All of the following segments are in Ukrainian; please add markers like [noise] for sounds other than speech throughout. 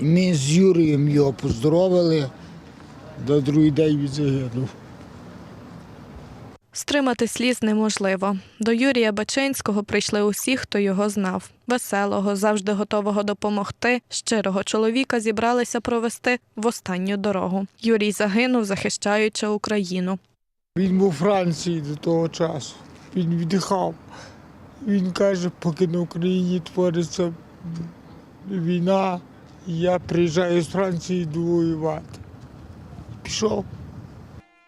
Ми з Юрієм його поздоровили, до другий день він загинув. Стримати сліз неможливо. До Юрія Бачинського прийшли усі, хто його знав. Веселого, завжди готового допомогти, щирого чоловіка зібралися провести в останню дорогу. Юрій загинув, захищаючи Україну. Він був у Франції до того часу. Він віддихав. Він каже, поки на Україні твориться війна, я приїжджаю з Франції йду воювати. Пішов.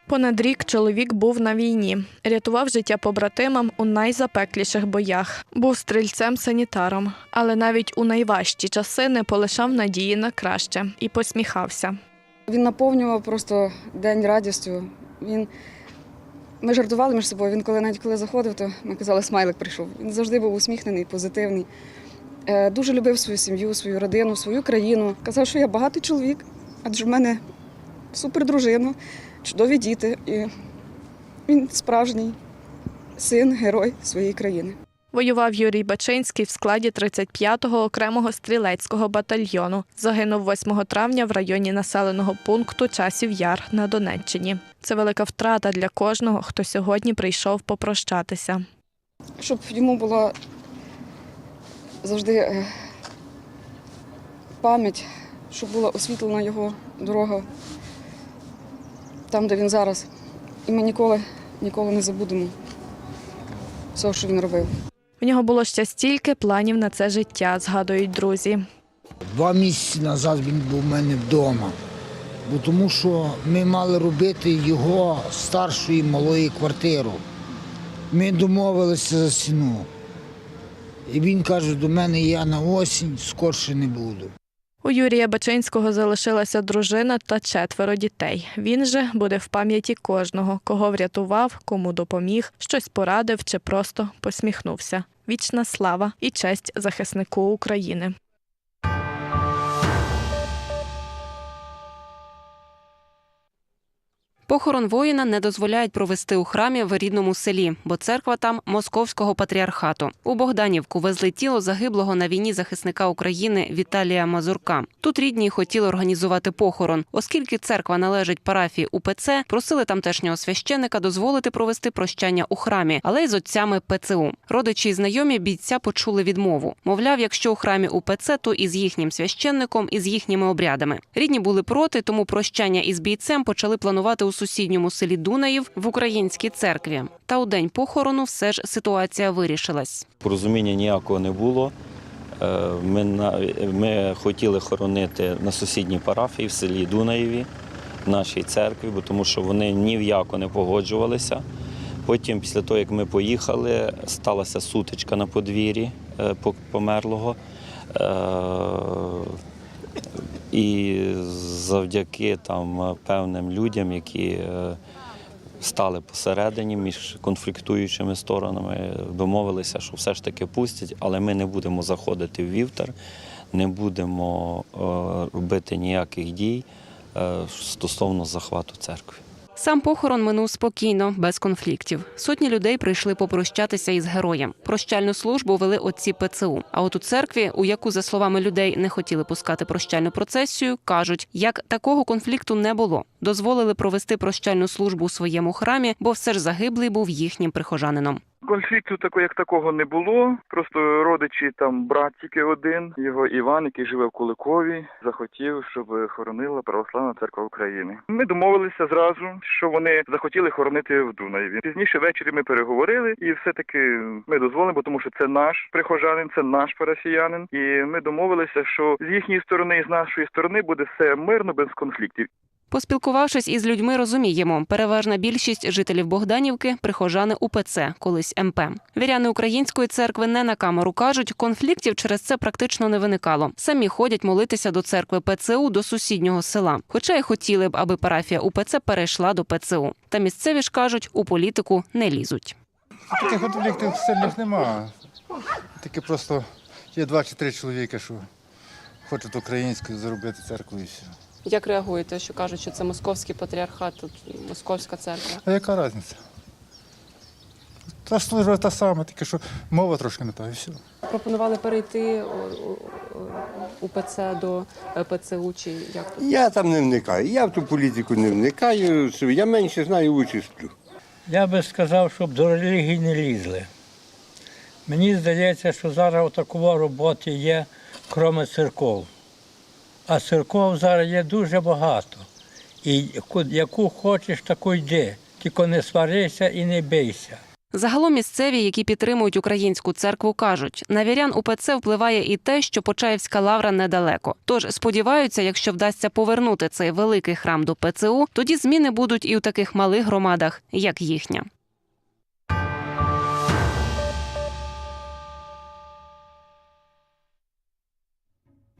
Понад рік чоловік був на війні, рятував життя побратимам у найзапекліших боях. Був стрільцем-санітаром, але навіть у найважчі часи не полишав надії на краще і посміхався. Він наповнював просто день радістю. Він... Ми жартували між собою. Він коли навіть коли заходив, то ми казали, смайлик прийшов. Він завжди був усміхнений, позитивний. Е, Дуже любив свою сім'ю, свою родину, свою країну. Казав, що я багатий чоловік, адже в мене супер дружина, чудові діти. І він справжній син, герой своєї країни. Воював Юрій Бачинський в складі 35-го окремого стрілецького батальйону. Загинув 8 травня в районі населеного пункту Часів Яр на Донеччині. Це велика втрата для кожного, хто сьогодні прийшов попрощатися. щоб йому була завжди е, пам'ять, щоб була освітлена його дорога там, де він зараз. І ми ніколи, ніколи не забудемо всього, що він робив. В нього було ще стільки планів на це життя, згадують друзі. Два місяці назад він був у мене вдома. Бо тому що ми мали робити його старшу і малої квартиру. Ми домовилися за ціну. І він каже до мене, я на осінь скорше не буду. У Юрія Бачинського залишилася дружина та четверо дітей. Він же буде в пам'яті кожного, кого врятував, кому допоміг, щось порадив чи просто посміхнувся. Вічна слава і честь захиснику України. Похорон воїна не дозволяють провести у храмі в рідному селі, бо церква там московського патріархату. У Богданівку везли тіло загиблого на війні захисника України Віталія Мазурка. Тут рідні хотіли організувати похорон, оскільки церква належить парафії УПЦ, просили тамтешнього священика дозволити провести прощання у храмі, але й з отцями ПЦУ. Родичі й знайомі бійця почули відмову. Мовляв, якщо у храмі УПЦ, то і з їхнім священником, і з їхніми обрядами. Рідні були проти, тому прощання із бійцем почали планувати у сусідньому селі Дунаїв в українській церкві. Та у день похорону все ж ситуація вирішилась. Порозуміння ніякого не було. Е, Ми, ми хотіли хоронити на сусідній парафії в селі Дунаєві, в нашій церкві, бо тому що вони ні в яко не погоджувалися. Потім, після того, як ми поїхали, сталася сутичка на подвір'ї е, померлого. І завдяки там певним людям, які е, стали посередині між конфліктуючими сторонами, домовилися, що все ж таки пустять, але ми не будемо заходити в вівтар, не будемо е, робити ніяких дій е, стосовно захвату церкви. Сам похорон минув спокійно, без конфліктів. Сотні людей прийшли попрощатися із героєм. Прощальну службу вели отці ПЦУ. А от у церкві, у яку, за словами людей, не хотіли пускати прощальну процесію, кажуть, як такого конфлікту не було. Дозволили провести прощальну службу у своєму храмі, бо все ж загиблий був їхнім прихожанином. Конфлікту такого, як такого не було. Просто родичі там брат тільки один, його Іван, який живе в Куликові, захотів, щоб хоронила Православна церква України. Ми домовилися зразу, що вони захотіли хоронити в Дунаєві. Пізніше ввечері ми переговорили, і все-таки ми дозволимо, тому що це наш прихожанин, це наш парафіянин. І ми домовилися, що з їхньої сторони і з нашої сторони буде все мирно, без конфліктів. Поспілкувавшись із людьми, розуміємо, переважна більшість жителів Богданівки прихожани УПЦ, колись МП. Віряни української церкви не на камеру кажуть, конфліктів через це практично не виникало. Самі ходять молитися до церкви ПЦУ до сусіднього села. Хоча й хотіли б, аби парафія УПЦ перейшла до ПЦУ. Та місцеві ж кажуть, у політику не лізуть. Таких конфліктів сильних немає. Таке просто є два чи три чоловіка, що хочуть українською зробити церкву і все. Як реагуєте, що кажуть, що це московський патріархат, тут московська церква? А яка різниця? Та служба та сама, тільки що мова трошки не та і все. Пропонували перейти у- у- у УПЦ до е, ПЦУ чи як тут? Я там не вникаю. Я в ту політику не вникаю. Я менше знаю участь. Я би сказав, щоб до релігії не лізли. Мені здається, що зараз такої роботи є, крім церков. А церков зараз є дуже багато. І яку- хочеш, таку йди. Тільки не сварися і не бийся. Загалом місцеві, які підтримують українську церкву, кажуть, на вірян УПЦ впливає і те, що Почаївська лавра недалеко. Тож сподіваються, якщо вдасться повернути цей великий храм до ПЦУ, тоді зміни будуть і у таких малих громадах, як їхня.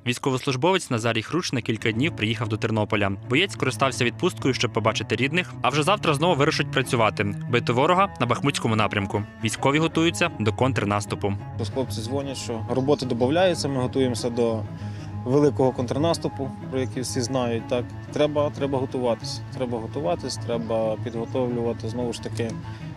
Військовослужбовець Назарій Хруч на кілька днів приїхав до Тернополя. Боєць користався відпусткою, щоб побачити рідних, а вже завтра знову вирушить працювати, бити ворога на Бахмутському напрямку. Військові готуються до контрнаступу. Хлопці дзвонять, що роботи додаються, ми готуємося до великого контрнаступу, про який всі знають. Так, треба, треба готуватися. Треба готуватись, треба підготовлювати знову ж таки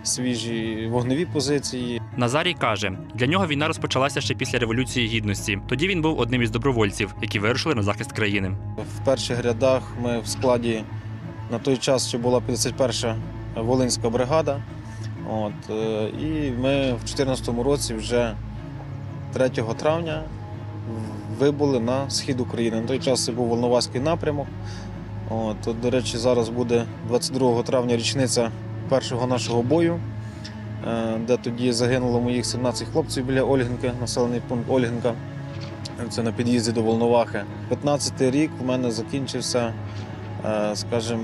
свіжі вогневі позиції. Назарій каже, для нього війна розпочалася ще після революції гідності. Тоді він був одним із добровольців, які вирушили на захист країни. В перших рядах ми в складі на той час ще була 51-ша Волинська бригада. От, е, і ми в 2014 році вже 3 травня вибули на схід України. На той час це був Волноваський напрямок. От, от, до речі, зараз буде 22 травня річниця першого нашого бою, е, де тоді загинуло моїх 17 хлопців біля Ольгінки, населений пункт Ольгінка. Це на під'їзді до Волновахи. 15-й рік в мене закінчився, скажімо,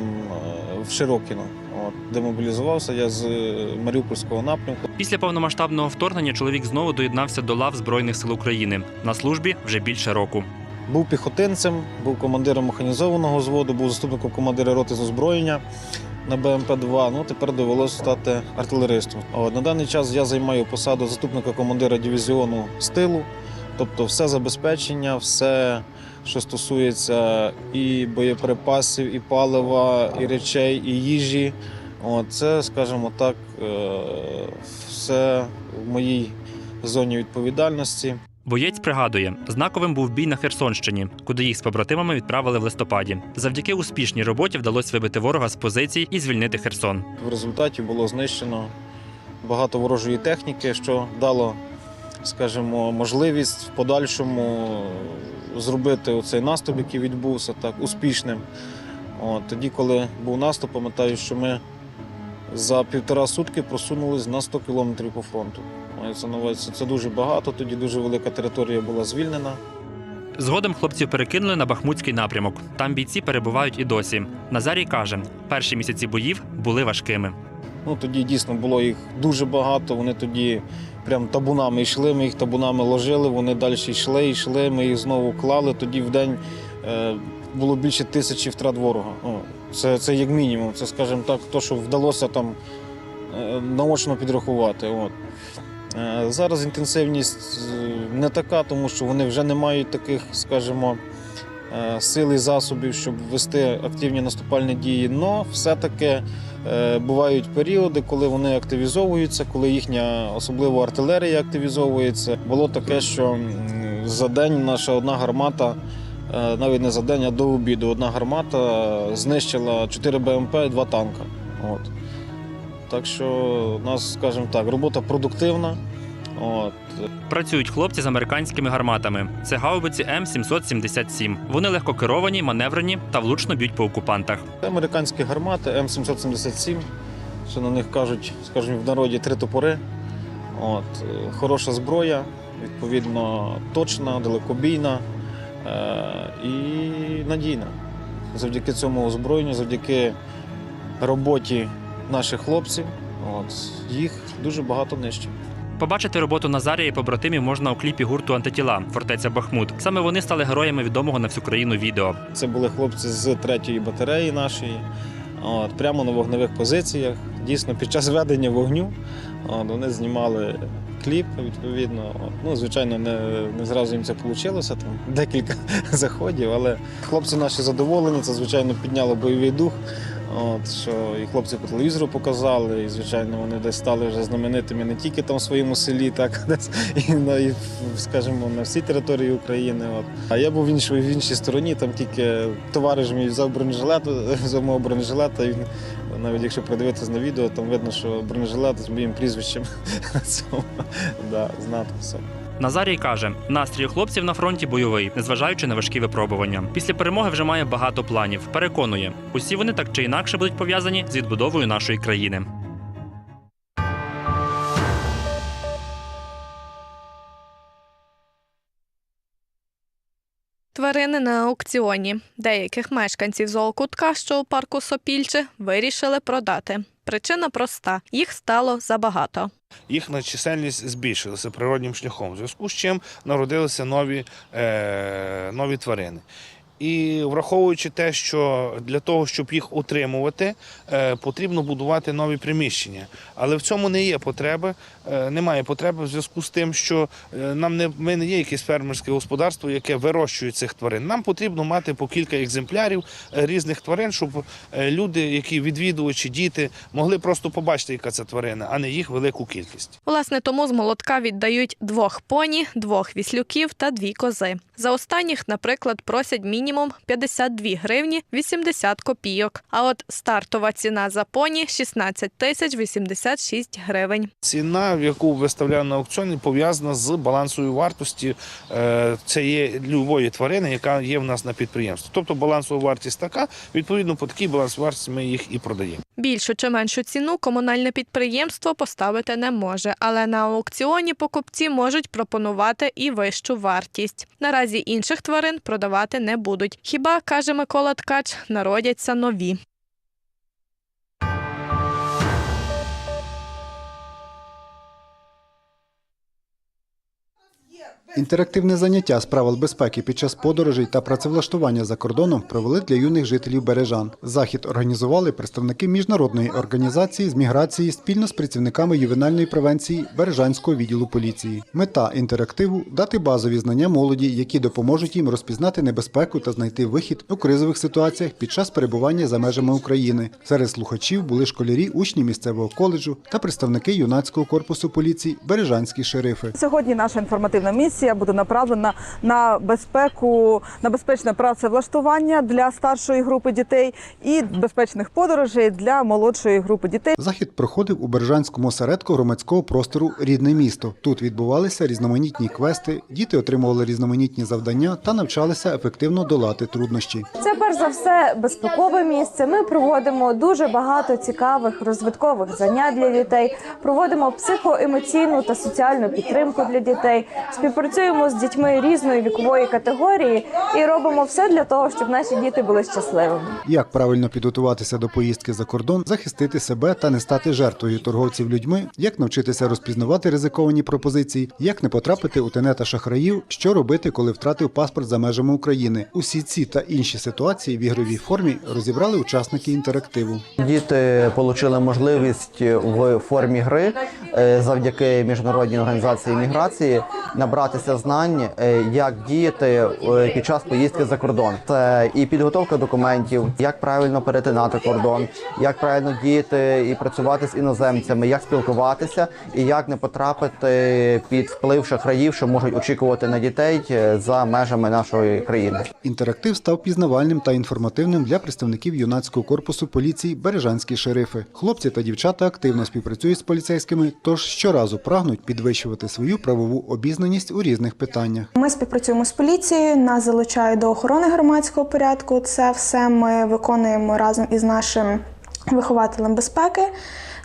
е, в Широкіно. От, демобілізувався я з е, Маріупольського напрямку. Після повномасштабного вторгнення чоловік знову доєднався до лав Збройних сил України на службі вже більше року. Був піхотинцем, був командиром механізованого взводу, був заступником командира роти з озброєння на БМП-2. Ну, тепер довелося стати артилеристом. От, на даний час я займаю посаду заступника командира дивізіону з тилу, тобто все забезпечення, все, що стосується і боєприпасів, і палива, і речей, і їжі. От, це, скажімо так, е, все в моїй зоні відповідальності. Боєць пригадує, знаковим був бій на Херсонщині, куди їх з побратимами відправили в листопаді. Завдяки успішній роботі вдалося вибити ворога з позицій і звільнити Херсон. В результаті було знищено багато ворожої техніки, що дало, скажімо, можливість в подальшому зробити цей наступ, який відбувся так успішним. От, тоді, коли був наступ, пам'ятаю, що ми за півтора сутки просунулись на 100 кілометрів по фронту. Увазі, Це дуже багато, тоді дуже велика територія була звільнена. Згодом хлопців перекинули на Бахмутський напрямок. Там бійці перебувають і досі. Назарій каже, перші місяці боїв були важкими. Ну, тоді дійсно було їх дуже багато. Вони тоді прям табунами йшли, ми їх табунами ложили, вони далі йшли, йшли, ми їх знову клали. Тоді в день е, було більше тисячі втрат ворога. Це, це як мінімум. Це, скажімо так, то, що вдалося там е, наочно підрахувати. От. Е, зараз інтенсивність не така, тому що вони вже не мають таких, скажімо, сил і засобів, щоб вести активні наступальні дії. Но все-таки Е, Бувають періоди, коли вони активізовуються, коли їхня особливо артилерія активізовується. Було таке, що за день наша одна гармата, е, навіть не за день, а до обіду, одна гармата знищила 4 БМП і 2 танка. От. Так що у нас, скажімо так, робота продуктивна. От. Працюють хлопці з американськими гарматами. Це гаубиці М777. Вони легко керовані, маневрені та влучно б'ють по окупантах. Це американські гармати М777, що на них кажуть, скажімо, в народі три топори. От, е, хороша зброя, відповідно, точна, далекобійна е- і надійна. Завдяки цьому озброєнню, завдяки роботі наших хлопців, от, їх дуже багато нижче. Побачити роботу Назарія і побратимів можна у кліпі гурту Антитіла Фортеця Бахмут. Саме вони стали героями відомого на всю країну відео. Це були хлопці з третьої батареї нашої. От, прямо на вогневих позиціях. Дійсно, під час ведення вогню от, вони знімали кліп, відповідно. Ну, звичайно, не, не зразу їм це вийшло, там декілька [laughs] заходів, але хлопці наші задоволені, це, звичайно, підняло бойовий дух. От, що і хлопці по телевізору показали, і звичайно вони десь стали вже знаменитими не тільки там в своєму селі, так [laughs] десь і на і, скажімо, на всій території України. От. А я був в іншій, в іншій стороні, там тільки товариш мій взяв бронежилет, [laughs] взяв мого бронежилета. І він, навіть якщо подивитися на відео, там видно, що бронежилет з моїм прізвищем [laughs] да, з надписом. Назарій каже, настрій у хлопців на фронті бойовий, незважаючи на важкі випробування. Після перемоги вже має багато планів. Переконує, усі вони так чи інакше будуть пов'язані з відбудовою нашої країни. Тварини на аукціоні. Деяких мешканців зоокутка, що у парку Сопільче, вирішили продати. Причина проста: їх стало забагато. їхня чисельність збільшилася природнім шляхом, в зв'язку з чим народилися нові, е, нові тварини. І враховуючи те, що для того, щоб їх утримувати, е, потрібно будувати нові приміщення. Але в цьому не є потреби, немає потреби в зв'язку з тим, що е, нам не ми не є якесь фермерське господарство, яке вирощує цих тварин. Нам потрібно мати по кілька екземплярів е, різних тварин, щоб е, люди, які відвідувачі, діти, могли просто побачити, яка це тварина, а не їх велику кількість. Власне, тому з молотка віддають двох поні, двох віслюків та дві кози. За останніх, наприклад, просять мінімум 52 гривні 80 копійок. А от стартова ціна за поні 16 тисяч 86 гривень. Ціна, в яку виставляю на аукціоні, пов'язана з балансовою вартості е, цієї любої тварини, яка є в нас на підприємстві. Тобто балансова вартість така, відповідно, по такій балансовій вартості ми їх і продаємо. Більшу чи меншу ціну комунальне підприємство поставити не може, але на аукціоні покупці можуть пропонувати і вищу вартість. Наразі інших тварин продавати не будуть. Хіба каже Микола Ткач, народяться нові. Інтерактивне заняття з правил безпеки під час подорожей та працевлаштування за кордоном провели для юних жителів Бережан. Захід організували представники міжнародної організації з міграції спільно з працівниками ювенальної превенції Бережанського відділу поліції. Мета інтерактиву дати базові знання молоді, які допоможуть їм розпізнати небезпеку та знайти вихід у кризових ситуаціях під час перебування за межами України. Серед слухачів були школярі, учні місцевого коледжу та представники юнацького корпусу поліції Бережанські шерифи. Сьогодні наша інформативна місія буде направлена на безпеку, на безпечне працевлаштування для старшої групи дітей і безпечних подорожей для молодшої групи дітей. Захід проходив у Бережанському осередку громадського простору Рідне місто. Тут відбувалися різноманітні квести, діти отримували різноманітні завдання та навчалися ефективно долати труднощі. Це перш за все безпекове місце. Ми проводимо дуже багато цікавих розвиткових занять для дітей. Проводимо психоемоційну та соціальну підтримку для дітей. Співпрацюємо з дітьми різної вікової категорії і робимо все для того, щоб наші діти були щасливими. Як правильно підготуватися до поїздки за кордон, захистити себе та не стати жертвою торговців людьми, як навчитися розпізнавати ризиковані пропозиції, як не потрапити у тенета шахраїв, що робити, коли втратив паспорт за межами України. Усі ці та інші ситуації в ігровій формі розібрали учасники інтерактиву. Діти отримали можливість в формі гри е, завдяки міжнародній організації міграції набратися знань, е, як діяти е, під час поїздки за кордон. Це і підготовка документів, як правильно перетинати кордон, як правильно діяти і працювати з іноземцями, як спілкуватися і як не потрапити під вплив шахраїв, що можуть очікувати на дітей е, за межами нашої країни. Інтерактив став пізнавальним та інформативним для представників юнацького корпусу поліції Бережанські шерифи. Хлопці та дівчата активно співпрацюють з поліцейськими, тож щоразу прагнуть підвищувати свою правову обізнаність у різних питаннях. Ми співпрацюємо з поліцією, нас залучають до охорони громадського порядку. Це все ми виконуємо разом із нашим вихователем безпеки.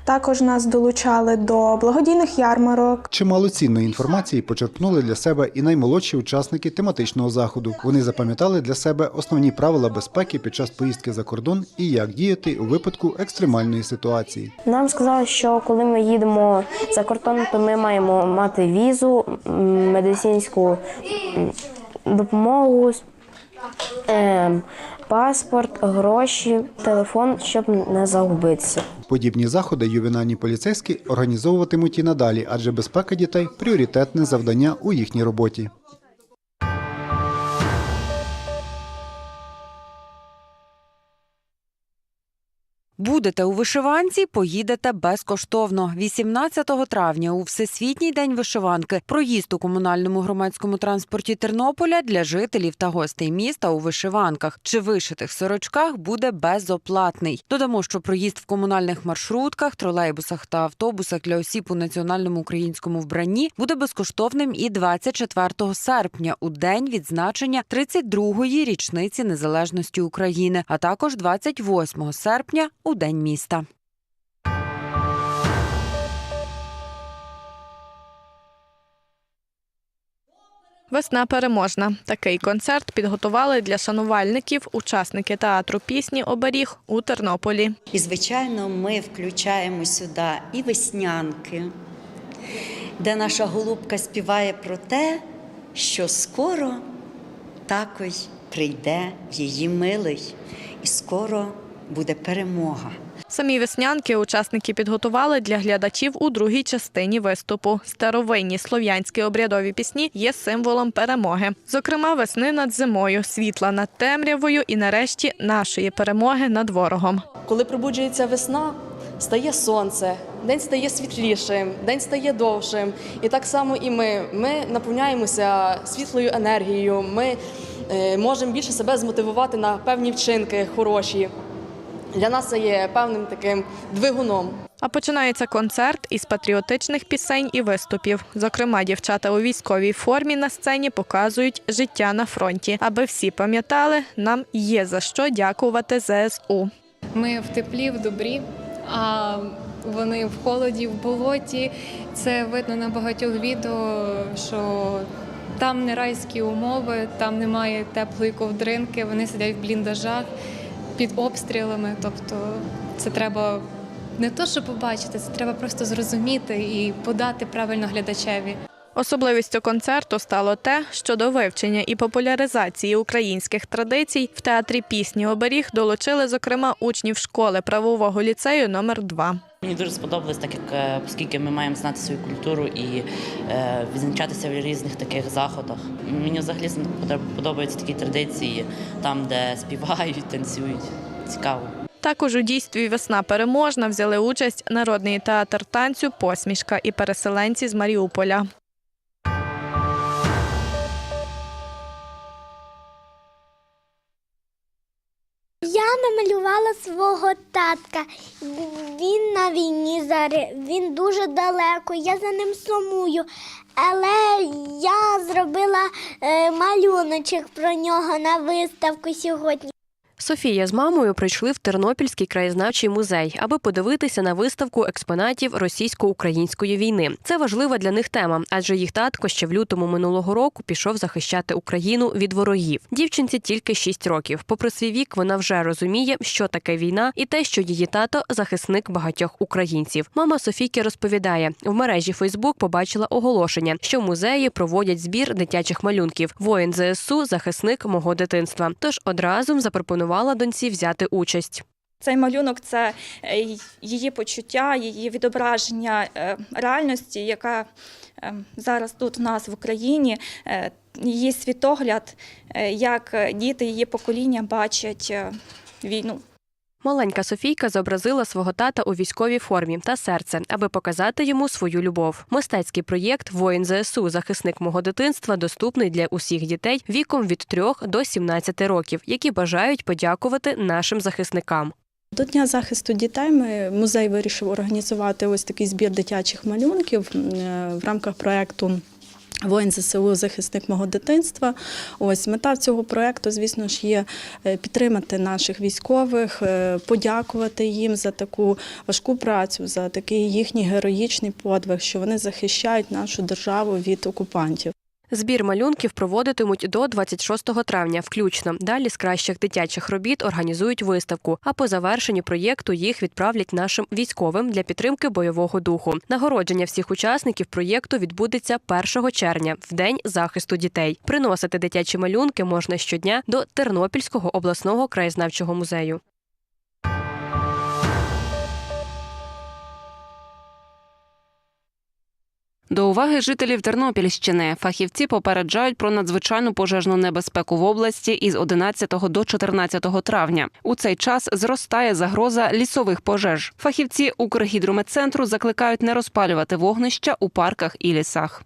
Також нас долучали до благодійних ярмарок. Чимало цінної інформації почерпнули для себе і наймолодші учасники тематичного заходу. Вони запам'ятали для себе основні правила безпеки під час поїздки за кордон і як діяти у випадку екстремальної ситуації. Нам сказали, що коли ми їдемо за кордон, то ми маємо мати візу, медицинську допомогу, Ем, паспорт, гроші, телефон, щоб не загубитися. Подібні заходи ювенальні поліцейські організовуватимуть і надалі, адже безпека дітей пріоритетне завдання у їхній роботі. Будете у вишиванці, поїдете безкоштовно. 18 травня у Всесвітній день вишиванки проїзд у комунальному громадському транспорті Тернополя для жителів та гостей міста у вишиванках чи вишитих сорочках буде безоплатний. Додамо, що проїзд в комунальних маршрутках, тролейбусах та автобусах для осіб у національному українському вбранні буде безкоштовним і 24 серпня у день відзначення 32-ї річниці незалежності України, а також 28 серпня день міста. Весна переможна. Такий концерт підготували для шанувальників учасники театру пісні Оберіг у Тернополі. І, звичайно, ми включаємо сюди і веснянки, де наша голубка співає про те, що скоро також прийде її милий, і скоро буде перемога. Самі веснянки учасники підготували для глядачів у другій частині виступу. Старовинні слов'янські обрядові пісні є символом перемоги. Зокрема, весни над зимою, світла над темрявою і нарешті нашої перемоги над ворогом. Коли пробуджується весна, стає сонце, день стає світлішим, день стає довшим. І так само і ми. Ми наповняємося світлою енергією. Ми е, можемо більше себе змотивувати на певні вчинки хороші. Для нас це є певним таким двигуном. А починається концерт із патріотичних пісень і виступів. Зокрема, дівчата у військовій формі на сцені показують життя на фронті, аби всі пам'ятали, нам є за що дякувати ЗСУ. Ми в теплі, в добрі, а вони в холоді, в болоті. Це видно на багатьох відео, що там не райські умови, там немає теплої ковдринки, вони сидять в бліндажах під обстрілами. Тобто це треба не то, що побачити, це треба просто зрозуміти і подати правильно глядачеві. Особливістю концерту стало те, що до вивчення і популяризації українських традицій в театрі пісні Оберіг долучили, зокрема, учнів школи правового ліцею номер 2 Мені дуже сподобалось, так як е, оскільки ми маємо знати свою культуру і е, відзначатися в різних таких заходах. Мені взагалі подобаються такі традиції, там, де співають, танцюють. Цікаво. Також у дійстві Весна переможна взяли участь народний театр танцю Посмішка і переселенці з Маріуполя. Я намалювала свого татка. Він на війні зараз, він дуже далеко, я за ним сумую. Але я зробила е, малюночок про нього на виставку сьогодні. Софія з мамою прийшли в Тернопільський краєзнавчий музей, аби подивитися на виставку експонатів російсько-української війни. Це важлива для них тема, адже їх татко ще в лютому минулого року пішов захищати Україну від ворогів. Дівчинці тільки 6 років. Попри свій вік, вона вже розуміє, що таке війна, і те, що її тато захисник багатьох українців. Мама Софійки розповідає, в мережі Фейсбук побачила оголошення, що в музеї проводять збір дитячих малюнків. Воїн ЗСУ захисник мого дитинства. Тож одразу запропонувала доньці взяти участь. Цей малюнок це е, її почуття, її відображення е, реальності, яка е, зараз тут в нас в Україні, її світогляд, як діти, її покоління бачать війну. Маленька Софійка зобразила свого тата у військовій формі та серце, аби показати йому свою любов. Мистецький проєкт Воїн ЗСУ захисник мого дитинства доступний для усіх дітей віком від 3 до 17 років, які бажають подякувати нашим захисникам. До Дня захисту дітей ми музей вирішив організувати ось такий збір дитячих малюнків в рамках проєкту Воїн ЗСУ захисник мого дитинства. Ось мета цього проекту, звісно ж, є підтримати наших військових, подякувати їм за таку важку працю, за такий їхній героїчний подвиг, що вони захищають нашу державу від окупантів. Збір малюнків проводитимуть до 26 травня, включно. Далі з кращих дитячих робіт організують виставку. А по завершенню проєкту їх відправлять нашим військовим для підтримки бойового духу. Нагородження всіх учасників проєкту відбудеться 1 червня, в день захисту дітей. Приносити дитячі малюнки можна щодня до Тернопільського обласного краєзнавчого музею. До уваги жителів Тернопільщини фахівці попереджають про надзвичайну пожежну небезпеку в області із 11 до 14 травня. У цей час зростає загроза лісових пожеж. Фахівці Укргідрометцентру закликають не розпалювати вогнища у парках і лісах.